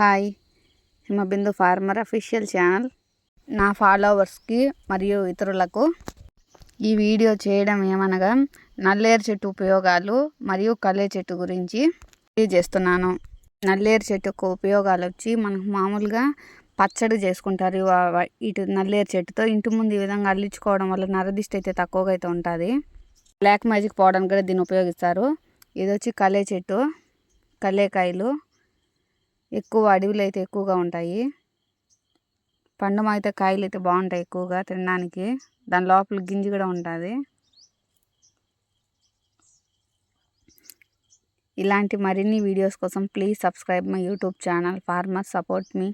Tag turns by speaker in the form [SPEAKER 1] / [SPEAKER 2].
[SPEAKER 1] Hi Himabindu farmer official channel. నా ఫాలోవర్స్కి మరియు ఇతరులకు ఈ వీడియో చేయడం ఏమనగా నల్లేరు చెట్టు ఉపయోగాలు మరియు కలే చెట్టు గురించి తెలియజేస్తున్నాను. నల్లేరు చెట్టుకు ఉపయోగాలు వచ్చి మనకు మామూలుగా పచ్చడి చేసుకుంటారు. ఇటు నల్లేరు చెట్టుతో ఇంటి ముందు ఈ విధంగా అల్లించుకోవడం వల్ల నరదిష్టి అయితే తక్కువగా అయితే ఉంటుంది. బ్లాక్ మ్యాజిక్ పోవడానికి కూడా దీన్ని ఉపయోగిస్తారు. ఇది వచ్చి కలే చెట్టు కలేకాయలు ఎక్కువ అడవిలో అయితే ఎక్కువగా ఉంటాయి. పండు మాగితే కాయలు అయితే బాగుంటాయి ఎక్కువగా తినడానికి. దాని లోపల గింజ కూడా ఉంటుంది. ఇలాంటి మరిన్ని వీడియోస్ కోసం please subscribe my YouTube channel. Farmer support me.